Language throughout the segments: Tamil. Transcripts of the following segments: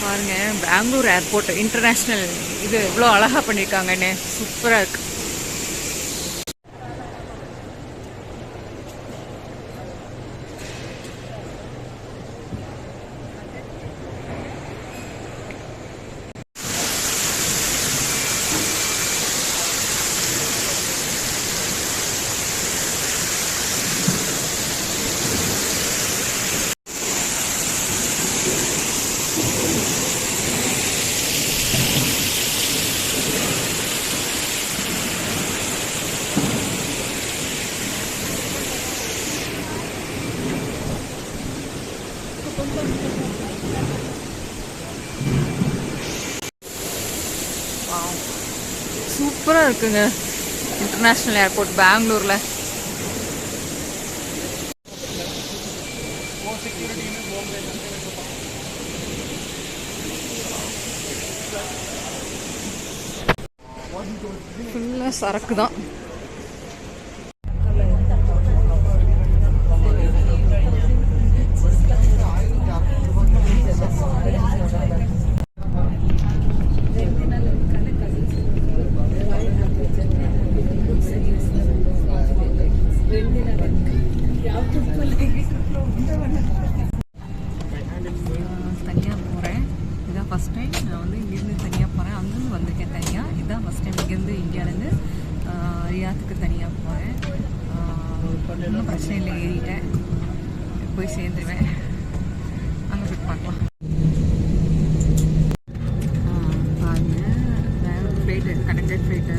பாருங்க பெங்களூர் ஏர்போர்ட் இன்டர்நேஷ்னல் இது இவ்வளோ அழகாக பண்ணியிருக்காங்கன்னு சூப்பராக இருக்குது சூப்பராக இருக்குங்க. இன்டர்நேஷ்னல் ஏர்போர்ட் பெங்களூரில் ஃபுல்லாக சரக்கு தான் தனியாக போகிறேன். இதான் ஃபஸ்ட் டைம் நான் வந்து இங்கேருந்து தனியாக போகிறேன் அங்கேருந்து வந்திருக்கேன் தனியாக இதான் ஃபஸ்ட் டைம் இங்கேருந்து இந்தியாவிலேருந்து ரியாத்துக்கு தனியாக போகிறேன் ஒன்றும் பிரச்சனை இல்லை ஏறிட்டேன். போய் சேர்ந்துருவேன். அங்கே போய் பார்க்கலாம். பாருங்க. வேறு ஃப்ளைட்டு கனெக்டட் ஃப்ளைட்டு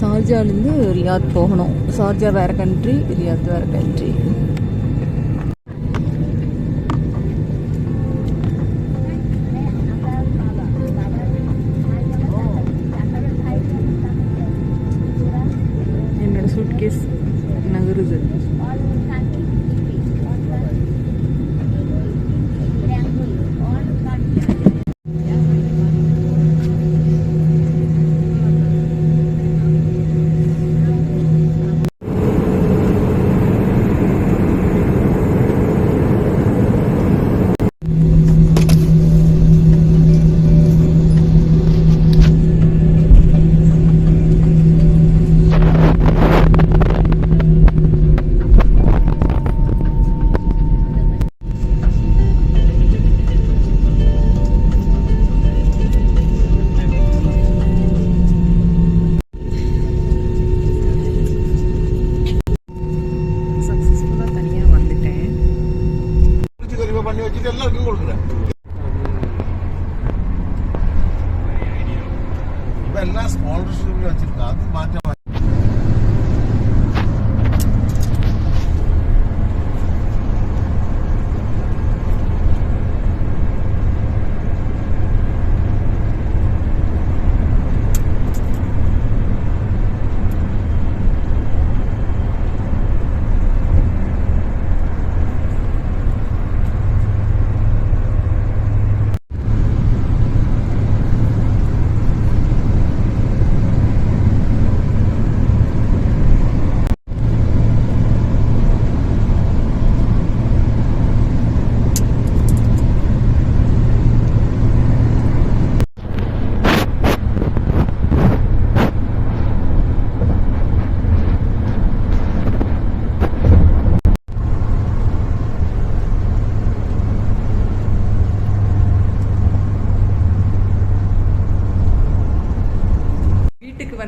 ஷார்ஜாலேருந்து ரியாத் போகணும். ஷார்ஜா வேறு கண்ட்ரி ரியாத் வேறு கண்ட்ரி ஸ்காலர்ஷிப் வச்சிருக்கா அது மாற்றம்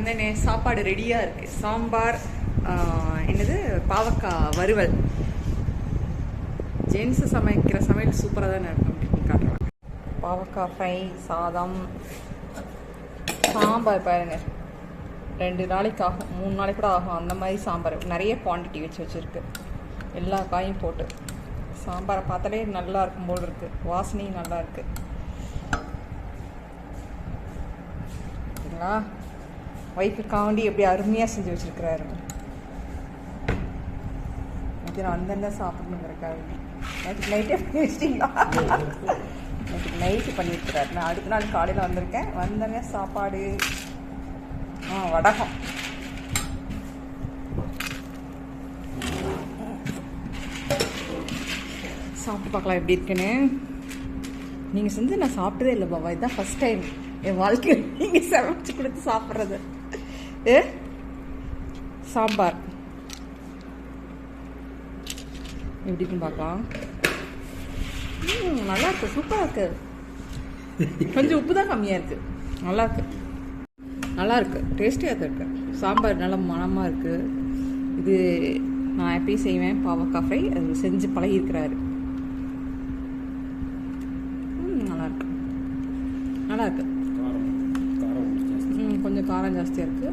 வந்தேனே சாப்பாடு ரெடியாக இருக்கு. சாம்பார் என்னது? பாவக்காய் வறுவல். ஜென்ஸு சமைக்கிற சமையல் சூப்பராக தானே இருக்கும் அப்படின்னு காட்டுறாங்க. பாவக்காய் ஃப்ரை சாதம் சாம்பார் பாருங்க. ரெண்டு நாளைக்கு ஆகும். மூணு நாளைக்கு கூட ஆகும். அந்த மாதிரி சாம்பார். நிறைய குவாண்டிட்டி வச்சு வச்சுருக்கு. எல்லா காயும் போட்டு. சாம்பாரை பார்த்தாலே நல்லா இருக்கும் போல் இருக்கு. வாசனையும் நல்லா இருக்கு. சரிங்களா? ஒய்ஃபுக்காண்டி எப்படி அருமையாக செஞ்சு வச்சுருக்கிறாரு. இது நான் வந்தேன்னா சாப்பிடணுங்கிறக்காக நேற்று நைட்டே பேசிட்டீங்களா இன்னைக்கு நைட்டு பண்ணியிருக்கிறாரு நான் அடுத்த நாள் காலையில் வந்திருக்கேன். வந்தோடனே சாப்பாடு ஆ வடகம். சாப்பிட்டு பார்க்கலாம் எப்படி இருக்குன்னு. நீங்கள் செஞ்சு நான் சாப்பிட்டதே இல்லை பாபா. இதுதான் ஃபஸ்ட் டைம் என் வாழ்க்கையில் நீங்கள் சமைச்சு கொடுத்து சாப்பிட்றது. ஏ? சாம்பார். எப்படி இருக்குன்னு பார்க்கலாம். நல்லா இருக்கு சூப்பராக இருக்கு. கொஞ்சம் உப்பு தான் கம்மியாக இருக்கு. நல்லா இருக்கு. நல்லா இருக்கு. டேஸ்டியாக தான் இருக்கு. சாம்பார் நல்லா மணமாக இருக்கு. இது நான் எப்பயும் செய்வேன் பாவக்காய் ஃப்ரை. அது செஞ்சு பழகியிருக்கிறாரு. ம், நல்லா இருக்கு. நல்லா இருக்கு. ம், கொஞ்சம் காரம் ஜாஸ்தியாக இருக்கு.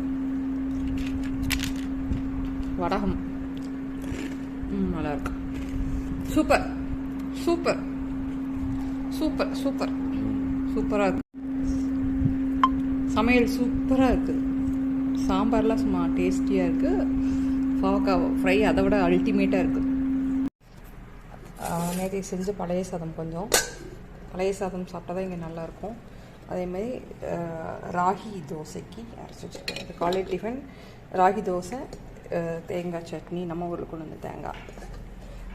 வடகம். ம் நல்லா இருக்கு சூப்பர். சூப்பர். Super super. சூப்பராக இருக்கு சமையல் சூப்பராக இருக்குது சாம்பார்லாம் சும்மா டேஸ்டியாக இருக்குது பாவக்காய் ஃப்ரை அதை விட அல்டிமேட்டாக இருக்குது நேற்று செஞ்ச பழைய சாதம் கொஞ்சம். பழைய சாதம் சாப்பிட்டா தான் இங்கே நல்லாயிருக்கும் அதேமாதிரி ராகி தோசைக்கு அரைச்சி வச்சுருக்கேன். காலை டிஃபன் ராகி தோசை தேங்காய் சட்னி நம்ம ஊரில் கொண்டு வந்த தேங்காய்.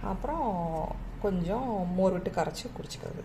அப்புறம் கொஞ்சம் மோர் விட்டு கரைச்சி குடிச்சிக்கிறது.